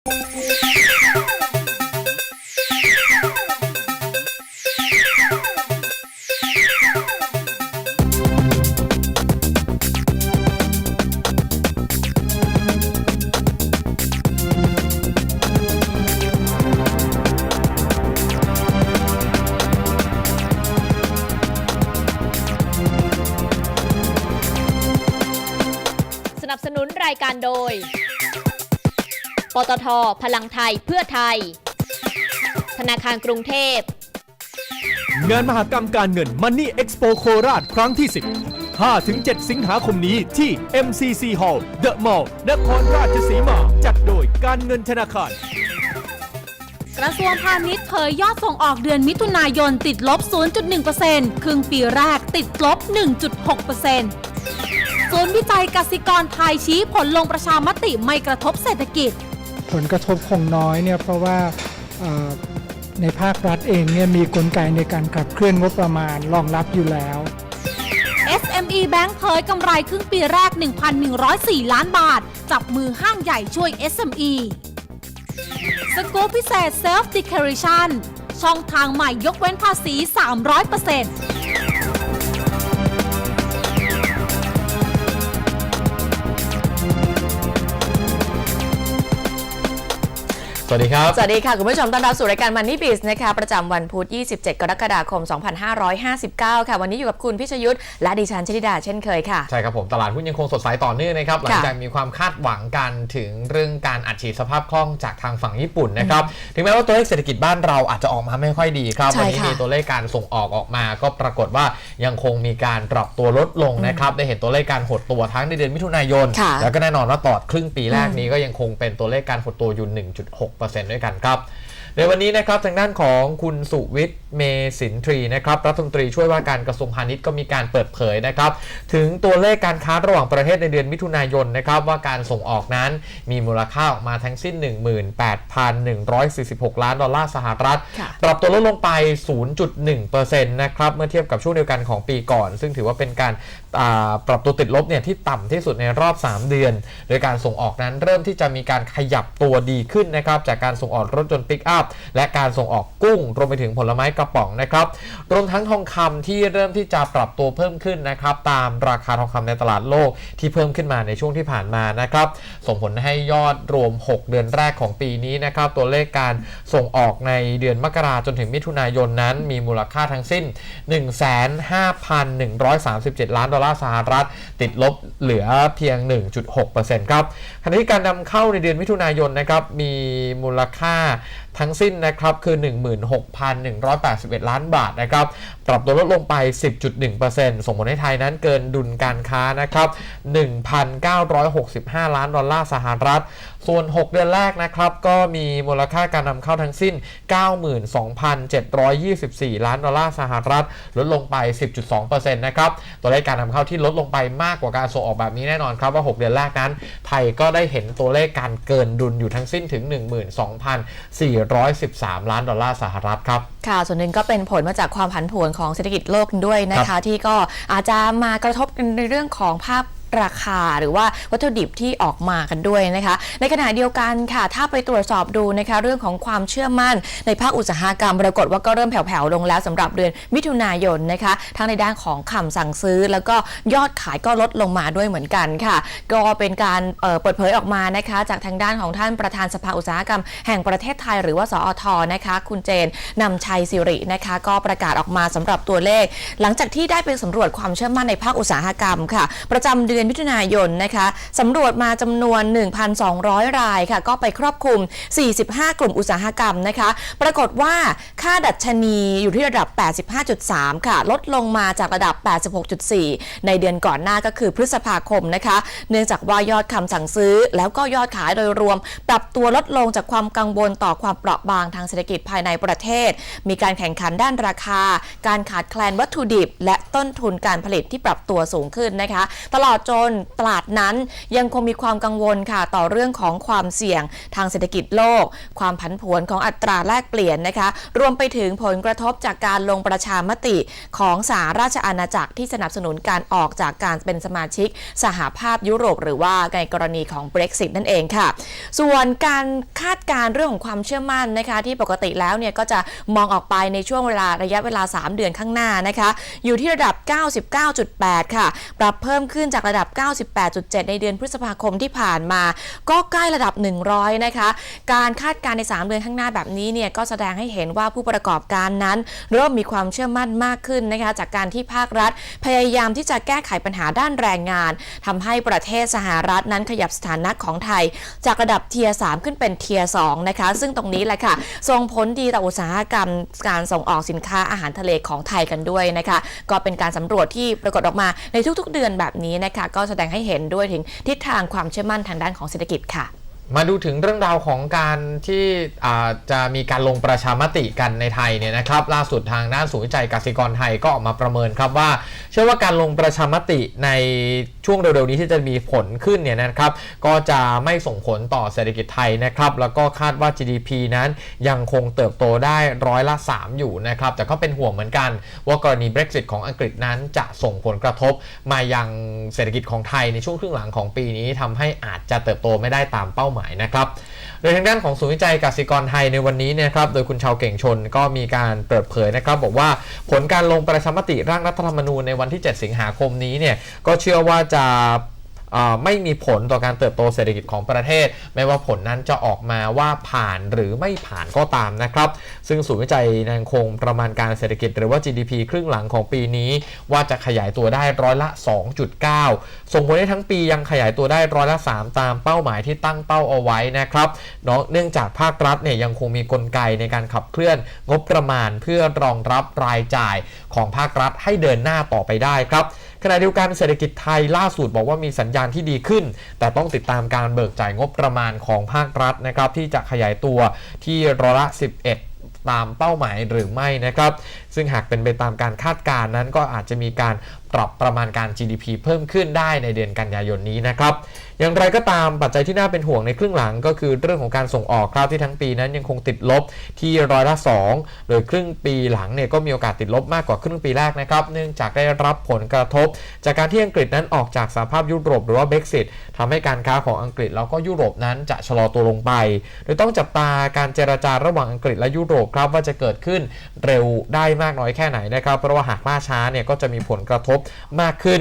สนับสนุนรายการโดย ปตท พลังไทยเพื่อไทย ธนาคารกรุงเทพ งานมหกรรมการเงิน Money Expo โคราชครั้งที่ 10 5-7 สิงหาคมนี้ที่ MCC Hall The Mall นครราชสีมา จัดโดยการเงินธนาคารกระทรวงพาณิชย์เผยยอดส่งออกเดือนมิถุนายนติดลบ 0.1%ครึ่งปีแรกติดลบ 1.6%ศูนย์วิจัยกสิกรไทยชี้ผลลงประชามติไม่กระทบเศรษฐกิจ ผลกระทบคงน้อยเนี่ยเพราะว่าในภาครัฐเองเนี่ยมีกลไกในการขับเคลื่อนงบประมาณรองรับอยู่แล้ว SME Bank เผยกำไรครึ่งปีแรก 1,104 ล้านบาท จับมือห้างใหญ่ช่วย SME สกู๊ปพิเศษ Self Declaration ช่องทางใหม่ยกเว้นภาษี 300% สวัสดีครับ สวัสดีค่ะ คุณผู้ชมต้อนรับสู่รายการ Money Biz นะคะ ประจำวันพุธ 27 กรกฎาคม 2559 ค่ะ วันนี้อยู่กับคุณพิชยุทธ์และดิฉันชนิดาเช่นเคยค่ะ ใช่ครับผม ตลาดหุ้นยังคงสดใสต่อเนื่องนะครับ หลังจากมีความคาดหวังกันถึงเรื่องการอัดฉีดสภาพคล่องจากทางฝั่งญี่ปุ่นนะครับ ถึงแม้ว่าตัวเลขเศรษฐกิจบ้านเราอาจจะออกมาไม่ค่อยดีครับใช่วันี้ค่ะมีตัวเลขการส่งออกออกมา ก็ปรากฏว่ายังคงมีการปรับตัวลดลงนะครับ ได้เห็นตัวเลขการหดตัวทั้งในเดือนมิถุนายนค่ะแล้วก็แน่นอนว่าตลอดครึ่งปีแรกนี้ก็ยังคงเป็นตัวเลขการหดตัวอยู่ 1.6%ด้วยกันครับ ในวันนี้นะครับทางด้านของคุณสุวิทย์เมสินทรีนะครับรัฐมนตรีช่วยว่าการกระทรวงพาณิชย์ก็มีการเปิดเผยนะครับถึงตัวเลขการค้าระหว่างประเทศในเดือนมิถุนายนนะครับว่าการส่งออกนั้นมีมูลค่าออกมาทั้งสิ้น 18,146 ล้านดอลลาร์สหรัฐค่ะปรับตัวลดลงไป 0.1%นะครับเมื่อเทียบกับช่วงเดียวกันของปีก่อน ซึ่งถือว่าเป็นการอ่าปรับตัวติดลบเนี่ยที่ต่ำที่สุดในรอบ 3 เดือน โดยการส่งออกนั้นเริ่มที่จะมีการขยับตัวดีขึ้นนะครับจากการส่งออกรถยนต์ปิกอัพและการส่งออกกุ้ง รวมไปถึงผลไม้กระป๋องนะครับ รวมทั้งทองคำที่เริ่มที่จะปรับตัวเพิ่มขึ้นนะครับ ตามราคาทองคำในตลาดโลกที่เพิ่มขึ้นมาในช่วงที่ผ่านมานะครับ ส่งผลให้ยอดรวม 6 เดือนแรกของปีนี้นะครับ ตัวเลขการส่งออกในเดือนมกราจนถึงมิถุนายนนั้น มีมูลค่าทั้งสิ้น 15,137 ล้านดอลลาร์สหรัฐ ติดลบเหลือเพียง 1.6%ครับขณะที่การนำเข้าในเดือนมิถุนายนนะครับ มีมูลค่าทั้งงสิ้นนะครับคือ 16,181 ล้านบาทนะครับปรับตัวลดลงไป 10.1%ส่งผลให้ไทยนั้นเกินดุลการค้านะครับ 1,965 ล้านดอลลาร์สหรัฐ ส่วน 6 เดือนแรกนะครับก็มีมูลค่าการนำเข้าทั้งสิ้น 92,724 ล้านดอลลาร์สหรัฐ ลดลงไป 10.2%นะครับตัวเลขการนำเข้าที่ลดลงไปมากกว่าการส่งออกแบบนี้แน่นอนครับว่า 6 เดือนแรกนั้น ไทยก็ได้เห็นตัวเลขการเกินดุลอยู่ทั้งสิ้นถึง12,413 ล้านดอลลาร์สหรัฐครับค่ะ ส่วนหนึ่งก็เป็นผลมาจากความผันผวนของเศรษฐกิจโลกด้วยนะครัคะบที่ก็อาจจะมากระทบกันในเรื่องของภาพ ราคาหรือว่าวัตถุดิบที่ออกมากันด้วยนะคะ ในขณะเดียวกันค่ะ ถ้าไปตรวจสอบดูนะคะ เรื่องของความเชื่อมั่น ในภาคอุตสาหกรรมปรากฏว่าก็เริ่มแผ่วๆลงแล้วสำหรับเดือนมิถุนายนนะคะ ทั้งในด้านของคำสั่งซื้อ แล้วก็ยอดขายก็ลดลงมาด้วยเหมือนกันค่ะ ก็เป็นการเเปิดเผยออกมานะคะ จากทางด้านของท่านประธานสภาอุตสาหกรรม แห่งประเทศไทยหรือว่าสอทนะคะ คุณเจนนำชัยสิรินะคะ ก็ประกาศออกมาสำหรับตัวเลข หลังจากที่ได้ไปสำรวจความเชื่อมั่นในภาคอุตสาหกรรมค่ะ ประจำเดือนอนมิถุนายนนะคะสำรวจมาจำนวน 1,200 รายค่ะ ก็ไปครอบคลุม 45 กลุ่มอุตสาหกรรมนะคะ ปรากฏว่าค่าดัชนีอยู่ที่ระดับ 85.3 ค่ะ ลดลงมาจากระดับ 86.4 ในเดือนก่อนหน้าก็คือพฤษภาคมนะคะ เนื่องจากว่ายอดคำสั่งซื้อ แล้วก็ยอดขายโดยรวม ปรับตัวลดลงจากความกังวลต่อความเปราะบางทางเศรษฐกิจภายในประเทศ มีการแข่งขันด้านราคา การขาดแคลนวัตถุดิบ และต้นทุนการผลิตที่ปรับตัวสูงขึ้นนะคะ ตลอดจจนตลาดนั้นยังคงมีความกังวลค่ะต่อเรื่องของความเสี่ยงทางเศรษฐกิจโลก ความผันผวนของอัตราแลกเปลี่ยนนะคะ รวมไปถึงผลกระทบจากการลงประชามติของสหราชอาณาจักรที่สนับสนุนการออกจากการเป็นสมาชิกสหภาพยุโรป หรือว่าในกรณีของ Brexit นั่นเองค่ะ ส่วนการคาดการเรื่องของความเชื่อมั่นนะคะ ที่ปกติแล้วเนี่ยก็จะมองออกไปในช่วงเวลาระยะเวลา 3 เดือนข้างหน้านะคะ อยู่ที่ระดับ 99.8 ค่ะ ปรับเพิ่มขึ้นจากระดับับ 98.7 ในเดือนพฤษภาคมที่ผ่านมา ก็ใกล้ระดับ 100 นะคะ การคาดการณ์ใน 3 เดือนข้างหน้าแบบนี้เนี่ยก็แสดงให้เห็นว่าผู้ประกอบการนั้น เริ่มมีความเชื่อมั่นมากขึ้นนะคะจากการที่ภาครัฐ พยายามที่จะแก้ไขปัญหาด้านแรงงานทำให้ประเทศสหรัฐนั้นขยับสถานะของไทย จากระดับเทียร์3ขึ้นเป็นเทียร์2นะคะ ซึ่งตรงนี้แหละค่ะส่งผลดีต่ออุตสาหกรรมการส่งออกสินค้าอาหารทะเลของไทยกันด้วยนะคะ ก็เป็นการสำรวจที่ปรากฏออกมาในทุกๆเดือนแบบนี้นะคะก็แสดงให้เห็นด้วยถึงทิศทางความเชื่อมั่นทางด้านของเศรษฐกิจค่ะ มาดูถึงเรื่องราวของการที่จะมีการลงประชามติกันในไทยเนี่ยนะครับล่าสุดทางด้านศูนย์วิจัยกสิกรไทยก็ออกมาประเมินครับว่า เชื่อว่าการลงประชามติในช่วงเร็วๆนี้ที่จะมีผลขึ้นเนี่ยนะครับก็จะไม่ส่งผลต่อเศรษฐกิจไทยนะครับแล้วก็คาดว่า GDP นั้นยังคงเติบโตได้ร้อยละ 3 อยู่นะครับแต่ก็เป็นห่วงเหมือนกัน ว่ากรณี Brexit ของอังกฤษนั้นจะส่งผลกระทบมายังเศรษฐกิจของไทยในช่วงครึ่งหลังของปีนี้ทำให้อาจจะเติบโตไม่ได้ตามเป้าหมายนะครับ โดยทางด้านของศูนย์วิจัยกสิกรไทยในวันนี้เนยครับ โดยคุณชาวเก่งชนก็มีการเปิดเผยนะครับ บอกว่าผลการลงประชามติร่างรัฐธรรมนูญในวันที่ 7 สิงหาคมนี้เนี่ยก็เชื่อว่าจะ ไม่มีผลต่อการเติบโตเศรษฐกิจของประเทศ ไม่ว่าผลนั้นจะออกมาว่าผ่านหรือไม่ผ่านก็ตามนะครับ ซึ่งศูนย์วิจัยยังคงประมาณการเศรษฐกิจหรือว่า GDP ครึ่งหลังของปีนี้ ว่าจะขยายตัวได้ร้อยละ 2.9 ส่งผลให้ทั้งปียังขยายตัวได้ร้อยละ 3 ตามเป้าหมายที่ตั้งเป้าเอาไว้นะครับเนาะเนื่องจากภาครัฐเนี่ยยังคงมีกลไกในการขับเคลื่อนงบประมาณเพื่อรองรับรายจ่ายของภาครัฐให้เดินหน้าต่อไปได้ครับ ขณะเดียวกันเศรษฐกิจไทยล่าสุดบอกว่ามีสัญญาณที่ดีขึ้น แต่ต้องติดตามการเบิกจ่ายงบประมาณของภาครัฐนะครับที่จะขยายตัวที่ร้อยละ 11ตามเป้าหมายหรือไม่นะครับซึ่งหากเป็นไปตามการคาดการณ์นั้นก็อาจจะมีการปรับประมาณการ GDP เพิ่มขึ้นได้ในเดือนกันยายนนี้นะครับ อย่างไรก็ตามปัจจัยที่น่าเป็นห่วงในครึ่งหลังก็คือเรื่องของการส่งออกครับที่ทั้งปีนั้นยังคงติดลบที่ร้อยละ2โดยครึ่งปีหลังเนี่ยก็มีโอกาสติดลบมากกว่าครึ่งปีแรกนะครับ เนื่องจากได้รับผลกระทบ จากการที่อังกฤษนั้นออกจากสหภาพยุโรปหรือว่า Brexit ทำให้การค้าของอังกฤษแล้วก็ยุโรปนั้นจะชะลอตัวลงไป โดยต้องจับตาการเจรจาระหว่างอังกฤษและยุโรปครับว่าจะเกิดขึ้นเร็วได้มากน้อยแค่ไหนนะครับ เพราะว่าหากล่าช้าเนี่ยก็จะมีผลกระทบมากขึ้น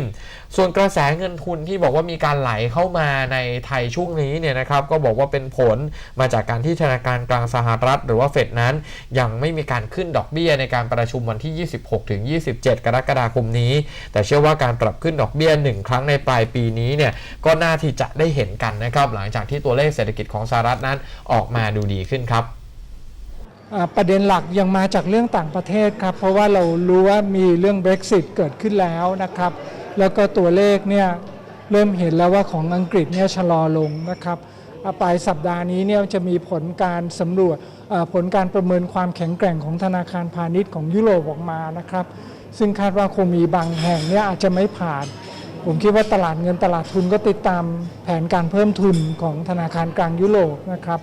ส่วนกระแสเงินทุนที่บอกว่ามีการไหลเข้ามาในไทยช่วงนี้เนี่ยนะครับก็บอกว่าเป็นผลมาจากการที่ธนาคารกลางสหรัฐ หรือว่าเฟดนั้น ยังไม่มีการขึ้นดอกเบี้ยในการประชุมวันที่ 26ถึง27 กรกฎาคมนี้ แต่เชื่อว่าการปรับขึ้นดอกเบี้ย 1 ครั้งในปลายปีนี้เนี่ยก็น่าที่จะได้เห็นกันนะครับหลังจากที่ตัวเลขเศรษฐกิจของสหรัฐนั้นออกมาดูดีขึ้นครับ ประเด็นหลักยังมาจากเรื่องต่างประเทศครับ เพราะว่าเรารู้ว่ามีเรื่อง Brexit เกิดขึ้นแล้วนะครับ แล้วก็ตัวเลขเนี่ยเริ่มเห็นแล้วว่าของอังกฤษเนี่ยชะลอลงนะครับปลายสัปดาห์นี้เนี่ยจะมีผลการสำรวจผลการประเมินความแข็งแกร่งของธนาคารพาณิชย์ของยุโรปออกมานะครับ ซึ่งคาดว่าคงมีบางแห่งเนี่ยอาจจะไม่ผ่าน ผมคิดว่าตลาดเงินตลาดทุนก็ติดตามแผนการเพิ่มทุนของธนาคารกลางยุโรปนะครับ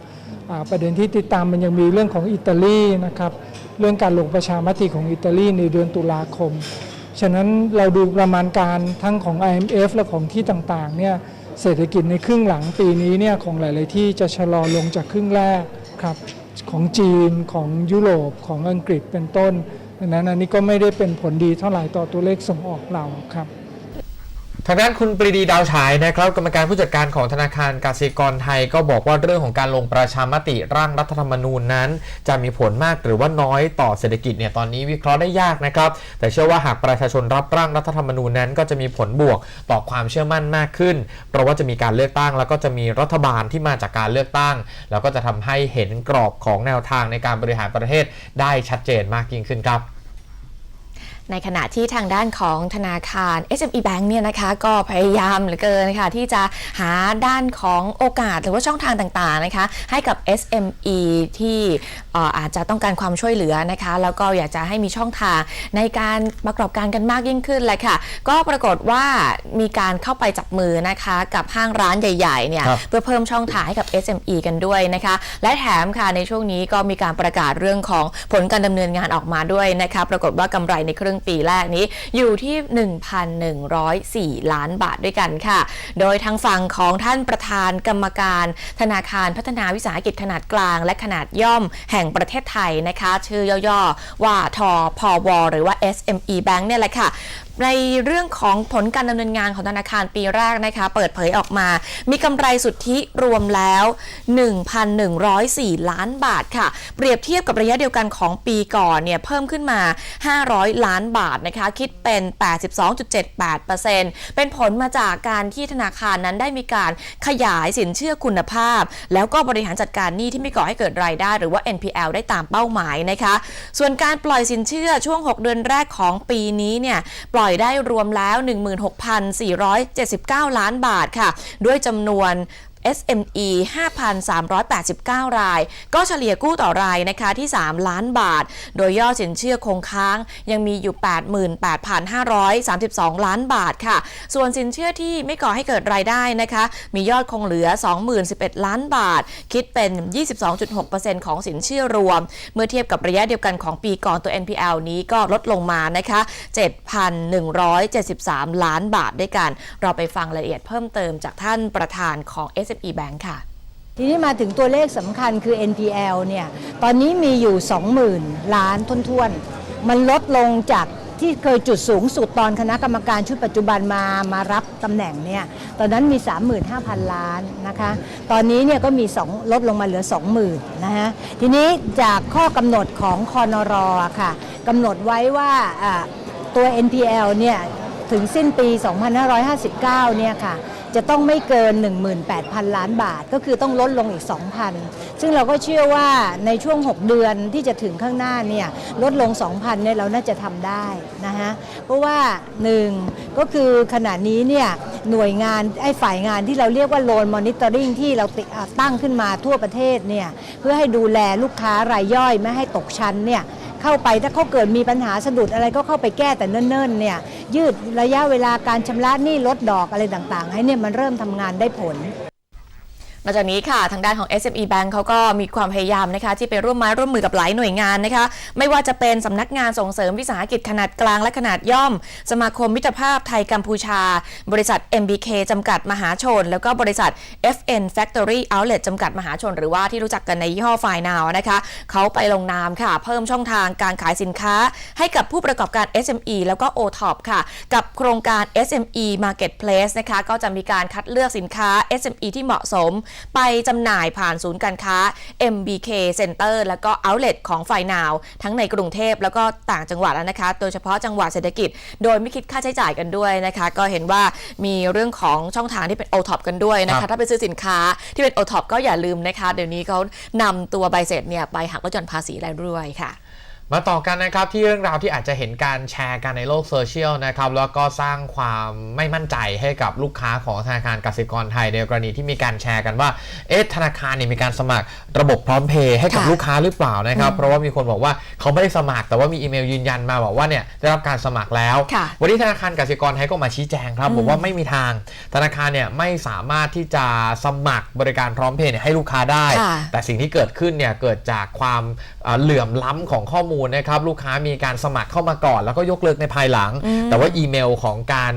ประเด็นที่ติดตามมันยังมีเรื่องของอิตาลีนะครับเรื่องการลงประชามติของอิตาลีในเดือนตุลาคม ฉะนั้นเราดูประมาณการทั้งของ IMF และของที่ต่างๆเนี่ยเศรษฐกิจในครึ่งหลังปีนี้เนี่ยของหลาย ๆ ที่จะชะลอลงจากครึ่งแรกครับของจีนของยุโรปของอังกฤษเป็นต้นดังนั้นอันนี้ก็ไม่ได้เป็นผลดีเท่าไหร่ต่อตัวเลขส่งออกเราครับ ทางด้านคุณปรีดีดาวฉายนะครับกรรมการผู้จัดการของธนาคารกสิกรไทยก็บอกว่าเรื่องของการลงประชามติร่างรัฐธรรมนูญนั้น จะมีผลมากหรือว่าน้อยต่อเศรษฐกิจเนี่ยตอนนี้วิเคราะห์ได้ยากนะครับ แต่เชื่อว่าหากประชาชนรับร่างรัฐธรรมนูญนั้น ก็จะมีผลบวกต่อความเชื่อมั่นมากขึ้น เพราะว่าจะมีการเลือกตั้ง แล้วก็จะมีรัฐบาลที่มาจากการเลือกตั้ง แล้วก็จะทำให้เห็นกรอบของแนวทางในการบริหารประเทศได้ชัดเจนมากยิ่งขึ้นครับ ในขณะที่ทางด้านของธนาคาร SME Bank เนี่ยนะคะก็พยายามเหลือเกินค่ะที่จะหาด้านของโอกาสหรือว่าช่องทางต่างๆนะคะให้กับ SME ที่เอ่ออาจจะต้องการความช่วยเหลือนะคะแล้วก็อยากจะให้มีช่องทางในการประกอบการกันมากยิ่งขึ้นเลยค่ะ ก็ปรากฏว่ามีการเข้าไปจับมือนะคะกับห้างร้านใหญ่ๆเนี่ยครับเพื่อเพิ่มช่องทางให้กับ SME กันด้วยนะคะ และแถมค่ะในช่วงนี้ก็มีการประกาศเรื่องของผลการดำเนินงานออกมาด้วยนะคะปรากฏว่ากำไรในครึ่งปีแรกนี้อยู่ที่ 1,104 ล้านบาทด้วยกันค่ะ โดยทางฝั่งของท่านประธานกรรมการ ธนาคารพัฒนาวิสาหกิจขนาดกลาง และขนาดย่อมแห่งประเทศไทยนะคะ ชื่อย่อๆว่าทอพอวหรือว่า SME Bank เนี่ยแหละค่ะ ในเรื่องของผลการดำเนินงานของธนาคารปีแรกนะคะ เปิดเผยออกมา มีกำไรสุทธิรวมแล้ว 1,104 ล้านบาทค่ะ เปรียบเทียบกับระยะเดียวกันของปีก่อนเนี่ยเพิ่มขึ้นมา 500 ล้านบาทนะคะ คิดเป็น 82.78%เป็นผลมาจากการที่ธนาคารนั้นได้มีการขยายสินเชื่อคุณภาพ แล้วก็บริหารจัดการหนี้ที่ไม่ก่อให้เกิดรายได้ หรือว่า NPL ได้ตามเป้าหมายนะคะ ส่วนการปล่อยสินเชื่อช่วง 6 เดือนแรกของปีนี้เนี่ยปล่อยอยได้รวมแล้ว 16,479 ล้านบาทค่ะ ด้วยจำนวน SME 5,389 ราย ก็เฉลี่ยกู้ต่อรายนะคะที่ 3 ล้านบาท โดยยอดสินเชื่อคงค้างยังมีอยู่ 88,532 ล้านบาทค่ะ ส่วนสินเชื่อที่ไม่ก่อให้เกิดรายได้นะคะ มียอดคงเหลือ 20,011 ล้านบาท คิดเป็น 22.6%ของสินเชื่อรวม เมื่อเทียบกับระยะเดียวกันของปีก่อนตัว NPL นี้ก็ลดลงมานะคะ 7,173 ล้านบาทด้วยกัน เราไปฟังรายละเอียดเพิ่มเติมจากท่านประธานของ SME Bank ค่ะ ทีนี้มาถึงตัวเลขสำคัญคือ NPL เนี่ยตอนนี้มีอยู่ 20,000 ล้านท้วนๆ มันลดลงจากที่เคยจุดสูงสุดตอนคณะกรรมการชุดปัจจุบันมามารับตำแหน่งเนี่ยตอนนั้นมี 35,000 ล้านนะคะตอนนี้เนี่ยก็มีสองลดลงมาเหลือ 20,000นะฮะทีนี้จากข้อกำหนดของคอนรอะค่ะกำหนดไว้ว่าตัว NPL เนี่ยถึงสิ้นปี 2559 เนี่ยค่ะ จะต้องไม่เกิน 18,000 ล้านบาท ก็คือต้องลดลงอีก 2,000 ซึ่งเราก็เชื่อว่าในช่วง 6 เดือนที่จะถึงข้างหน้าเนี่ยลดลง 2,000เนี่ยเราน่าจะทำได้นะฮะเพราะว่าหนึ่งก็คือขณะนี้เนี่ยหน่วยงานไอ้ฝ่ายงานที่เราเรียกว่า loan monitoring ที่เราติอ่าตั้งขึ้นมาทั่วประเทศเนี่ยเพื่อให้ดูแลลูกค้ารายย่อยไม่ให้ตกชั้นเนี่ย เข้าไปถ้าเขาเกิดมีปัญหาสะดุดอะไรก็เข้าไปแก้แต่เนิ่นๆเนี่ยยืดระยะเวลาการชำระหนี้ลดดอกอะไรต่างๆ ให้เนี่ยมันเริ่มทำงานได้ผล นอกจากนี้ค่ะทางด้านของ SME Bank เขาก็มีความพยายามนะคะที่ไปร่วมไม้ร่วมมือกับหลายหน่วยงานนะคะ ไม่ว่าจะเป็นสำนักงานส่งเสริมวิสาหกิจขนาดกลางและขนาดย่อม สมาคมมิตรภาพไทยกัมพูชา บริษัท MBK จำกัดมหาชน แล้วก็บริษัท FN Factory Outlet จำกัดมหาชน หรือว่าที่รู้จักกันในยี่ห้อไฟนาวนะคะเขาไปลงนามค่ะ เพิ่มช่องทางการขายสินค้า ให้กับผู้ประกอบการ SME แล้วก็ OTOP ค่ะ กับโครงการ SME Marketplace นะคะก็จะมีการคัดเลือกสินค้า SME ที่เหมาะสมไปจำหน่ายผ่านศูนย์การค้า MBK Center แล้วก็ Outlet ของไฟนาวทั้งในกรุงเทพแล้วก็ต่างจังหวัดแล้วนะคะ โดยเฉพาะจังหวัดเศรษฐกิจ โดยไม่คิดค่าใช้จ่ายกันด้วยนะคะ ก็เห็นว่ามีเรื่องของช่องทางที่เป็น OTOP กันด้วยนะครัคะบ ถ้าไปซื้อสินค้าที่เป็น OTOP ก็อย่าลืมนะคะ เดี๋ยวนี้เขานำตัวใบเสร็จเนี่ยไปหักลดหย่อนภาษีแล้วด้วยค่ะ มาต่อกันนะครับที่เรื่องราวที่อาจจะเห็นการแชร์กันในโลกโซเชียลนะครับแล้วก็สร้างความไม่มั่นใจให้กับลูกค้าของธนาคารกสิกรไทยในกรณีที่มีการแชร์กันว่าเอ๊ะธนาคารเนี่ยมีการสมัครระบบพร้อมเพย์ให้กับค่ะลูกค้าหรือเปล่านะครับ เพราะว่ามีคนบอกว่าเขาไม่ได้สมัคร แต่ว่ามีอีเมลยืนยันมาบอกว่าเนี่ยได้รับการสมัครแล้ว ค่ะ วันนี้ธนาคารกสิกรไทยก็มาชี้แจงครับบอกว่าไม่มีทาง ธนาคารเนี่ยไม่สามารถที่จะสมัครบริการพร้อมเพย์เนี่ยให้ลูกค้าได้ ค่ะ แต่สิ่งที่เกิดขึ้นเนี่ยเกิดจากความเอ่อเหลื่อมล้ำของข้อมูลนะครับลูกค้ามีการสมัครเข้ามาก่อน แล้วก็ยกเลิกในภายหลัง แต่ว่าอีเมลของการ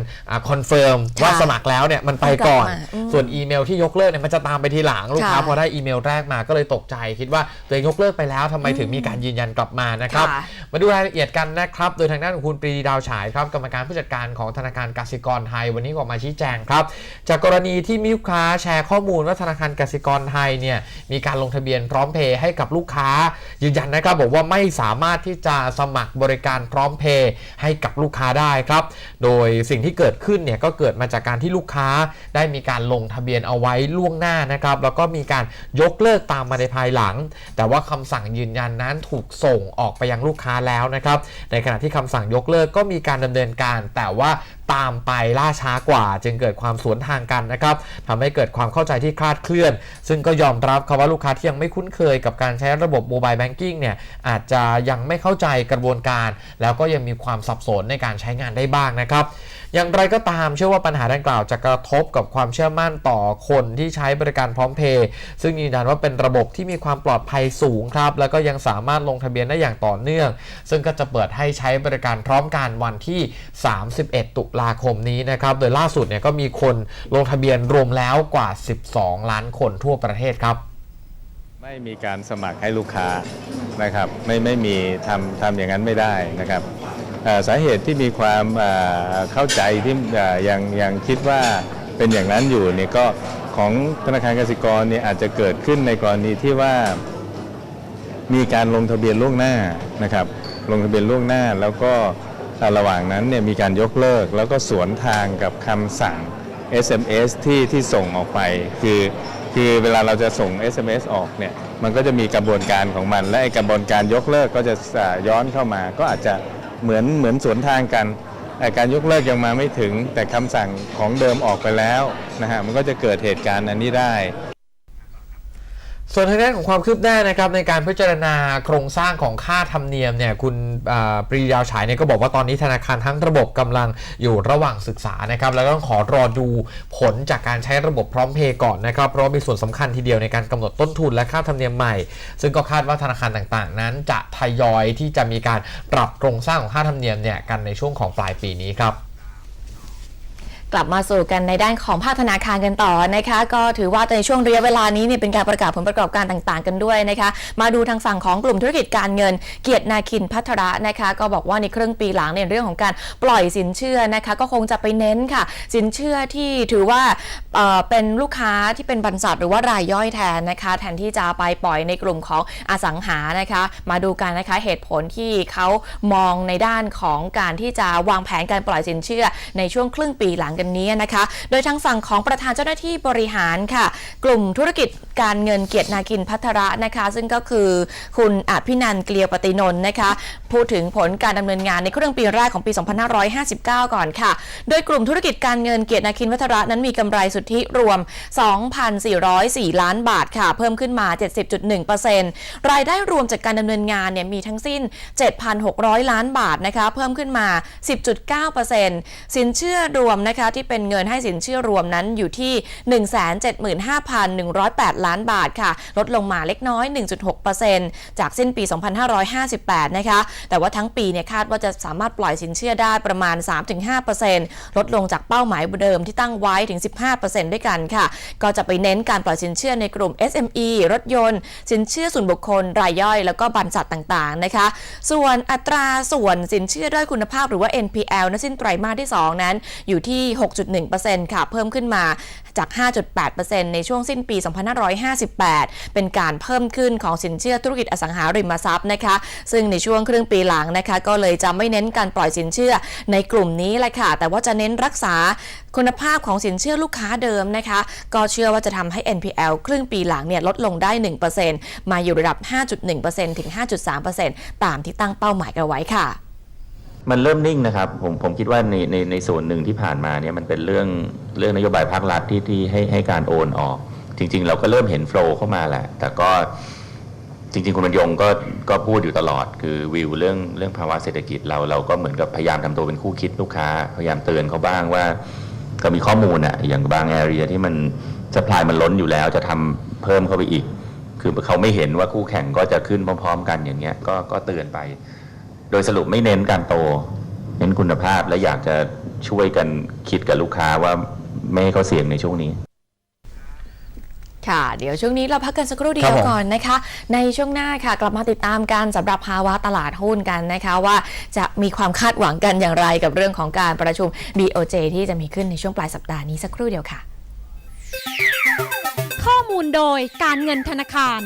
คอนเฟิร์มว่าสมัครแล้วเนี่ยมันไปก่อนกลับมาอืมส่วนอีเมลที่ยกเลิกเนี่ยมันจะตามไปทีหลังลูกค้าค่ะพอได้อีเมลแรกมาก็เลยตกใจคิดว่าตัวเองยกเลิกไปแล้วทำไมถึงมีการยืนยันกลับมานะครับค่ะมาดูรายละเอียดกันนะครับโดยทางด้านของคุณปรีดีดาวฉายครับกรรมการผู้จัดการของธนาคารกสิกรไทย วันนี้ก็ออกมาชี้แจงครับ จากกรณีที่มีลูกค้าแชร์ข้อมูลว่าธนาคารกสิกรไทยเนี่ยมีการลงทะเบียนพร้อมเพย์ให้กับลูกค้ายืนยันนะครับบอกว่าไม่สามารถที่จะสมัครบริการพร้อมเพย์ให้กับลูกค้าได้ครับ โดยสิ่งที่เกิดขึ้นเนี่ยก็เกิดมาจากการที่ลูกค้าได้มีการลงทะเบียนเอาไว้ล่วงหน้านะครับ แล้วก็มีการยกเลิกตามมาในภายหลัง แต่ว่าคำสั่งยืนยันนั้นถูกส่งออกไปยังลูกค้าแล้วนะครับ ในขณะที่คำสั่งยกเลิกก็มีการดำเนินการ แต่ว่า ตามไปล่าช้ากว่า จึงเกิดความสวนทางกันนะครับทำให้เกิดความเข้าใจที่คลาดเคลื่อน ซึ่งก็ยอมรับครับว่าลูกค้าที่ยังไม่คุ้นเคยกับการใช้ระบบโมบายแบงกิ้งเนี่ยอาจจะยังไม่เข้าใจกระบวนการ แล้วก็ยังมีความสับสนในการใช้งานได้บ้างนะครับ อย่างไรก็ตามเชื่อว่าปัญหาดังกล่าวจะกระทบกับความเชื่อมั่นต่อคนที่ใช้บริการพร้อมเพย์ซึ่งยืนยันว่าเป็นระบบที่มีความปลอดภัยสูงครับ แล้วก็ยังสามารถลงทะเบียนได้อย่างต่อเนื่อง ซึ่งก็จะเปิดให้ใช้บริการพร้อมกันวันที่ 31 ตุลาคมนี้นะครับ โดยล่าสุดเนี่ยก็มีคนลงทะเบียนรวมแล้วกว่า 12 ล้านคนทั่วประเทศครับ ไม่มีการสมัครให้ลูกค้านะครับ ไม่ไม่มีทำทำอย่างนั้นไม่ได้นะครับ สาเหตุที่มีความเข้าใจที่ยังยังคิดว่าเป็นอย่างนั้นอยู่เนี่ยก็ของธนาคารกสิกรเนี่ยอาจจะเกิดขึ้นในกรณีที่ว่า มีการลงทะเบียนล่วงหน้านะครับ ลงทะเบียนล่วงหน้าแล้วก็เอ่อระหว่างนั้นเนี่ยมีการยกเลิก แล้วก็สวนทางกับคำสั่ง SMS ที่ที่ส่งออกไป คือคือเวลาเราจะส่ง SMS ออกเนี่ยมันก็จะมีกระบวนการของมัน และไอกระบวนการยกเลิกก็จะย้อนเข้ามาก็อาจจะ เหมือนเหมือนสวนทางกันไอ้การยกเลิกยังมาไม่ถึงแต่คำสั่งของเดิมออกไปแล้วนะฮะมันก็จะเกิดเหตุการณ์อันนี้ได้ ส่วนทางด้านของความคืบหน้านะครับในการพิจารณาโครงสร้างของค่าธรรมเนียมเนี่ยคุณปรีดาวฉายเนี่ยก็บอกว่าตอนนี้ธนาคารทั้งระบบกำลังอยู่ระหว่างศึกษานะครับแล้วก็ต้องขอรอดูผลจากการใช้ระบบพร้อมเพย์ก่อนนะครับเพราะมีส่วนสำคัญทีเดียวในการกำหนดต้นทุนและค่าธรรมเนียมใหม่ ซึ่งก็คาดว่าธนาคารต่างๆ นั้นจะทยอยที่จะมีการปรับโครงสร้างของค่าธรรมเนียมเนี่ยกันในช่วงของปลายปีนี้ครับ กลับมาสู่กันในด้านของภาคธนาคารกันต่อนะคะ ก็ถือว่าในช่วงระยะเวลานี้เนี่ยเป็นการประกาศผลประกอบการต่างๆ กันด้วยนะคะ มาดูทางฝั่งของกลุ่มธุรกิจการเงิน เกียรตินาคินพัทระนะคะ ก็บอกว่าในครึ่งปีหลังเนี่ยเรื่องของการปล่อยสินเชื่อนะคะ ก็คงจะไปเน้นค่ะ สินเชื่อที่ถือว่าเเป็นลูกค้าที่เป็นบรรษัทหรือว่ารายย่อยแทนนะคะ แทนที่จะไปปล่อยในกลุ่มของอสังหานะคะ มาดูกันนะคะเหตุผลที่เขามองในด้านของการที่จะวางแผนการปล่อยสินเชื่อในช่วงครึ่งปีหลังกันนี้นะคะ โดยทางฝั่งของประธานเจ้าหน้าที่บริหารค่ะ กลุ่มธุรกิจการเงินเกียรตินาคินพัทระนะคะ ซึ่งก็คือคุณอภินันเกลียวปฏินนท์นะคะ พูดถึงผลการดำเนินงานในครึ่งปีแรกของปี 2559 ก่อนค่ะ โดยกลุ่มธุรกิจการเงินเกียรตินาคินพัทระนั้นมีกำไรสุทธิรวม 2,404 ล้านบาทค่ะ เพิ่มขึ้นมา 70.1%รายได้รวมจากการดำเนินงานเนี่ยมีทั้งสิ้น 7,600 ล้านบาทนะคะ เพิ่มขึ้นมา 10.9%สินเชื่อรวมนะคะที่เป็นเงินให้สินเชื่อรวมนั้นอยู่ที่ 175,108 ล้านบาทค่ะ ลดลงมาเล็กน้อย 1.6%จากสิ้นปี 2558 นะคะ แต่ว่าทั้งปีเนี่ยคาดว่าจะสามารถปล่อยสินเชื่อได้ประมาณ 3-5%ลดลงจากเป้าหมายเดิมที่ตั้งไว้ถึง 15%ด้วยกันค่ะ ก็จะไปเน้นการปล่อยสินเชื่อในกลุ่ม SME รถยนต์ สินเชื่อส่วนบุคคล รายย่อย แล้วก็บรรษัทต่างๆนะคะ ส่วนอัตราส่วนสินเชื่อด้อยคุณภาพหรือว่า NPL ณสิ้นไตรมาสที่ 2 นั้นอยู่ที่6.1%ค่ะ เพิ่มขึ้นมาจาก 5.8%ในช่วงสิ้นปี 2558 เป็นการเพิ่มขึ้นของสินเชื่อธุรกิจอสังหาริมทรัพย์นะคะ ซึ่งในช่วงครึ่งปีหลังนะคะ ก็เลยจะไม่เน้นการปล่อยสินเชื่อในกลุ่มนี้แหละค่ะ แต่ว่าจะเน้นรักษาคุณภาพของสินเชื่อลูกค้าเดิมนะคะ ก็เชื่อว่าจะทำให้ NPL ครึ่งปีหลังเนี่ยลดลงได้ 1%มาอยู่ระดับ 5.1%ถึง 5.3%ตามที่ตั้งเป้าหมายกันไว้ค่ะ มันเริ่มนิ่งนะครับผมผมคิดว่าในในในส่วนหนึ่งที่ผ่านมาเนี่ยมันเป็นเรื่องเรื่องนโยบายภาครัฐที่ที่ให้ให้การโอนออก จริง ๆ เราก็เริ่มเห็นโฟล์เข้ามาแหละ แต่ก็จริง ๆ คุณบรรยงก็ก็พูดอยู่ตลอด คือวิวเรื่องเรื่องภาวะเศรษฐกิจเราเราก็เหมือนกับพยายามทำตัวเป็นคู่คิดลูกค้า พยายามเตือนเขาบ้างว่า ก็มีข้อมูลอะอย่างบางแอเรียที่มันสปายมันล้นอยู่แล้วจะทำเพิ่มเข้าไปอีก คือเขาไม่เห็นว่าคู่แข่งก็จะขึ้นพร้อม ๆ กันอย่างเงี้ยก็ก็เตือนไป โดยสรุปไม่เน้นการโต เน้นคุณภาพและอยากจะช่วยกันคิดกับลูกค้าว่าไม่ให้เขาเสี่ยงในช่วงนี้ ค่ะ เดี๋ยวช่วงนี้เราพักกันสักครู่เดีครัยวบผมก่อนนะคะ ในช่วงหน้าค่ะ กลับมาติดตามกันสำหรับภาวะตลาดหุ้นกันนะคะ ว่าจะมีความคาดหวังกันอย่างไรกับเรื่องของการประชุม BOJ ที่จะมีขึ้นในช่วงปลายสัปดาห์นี้สักครู่เดียวค่ะ ข้อมูลโดยการเงินธนาคาร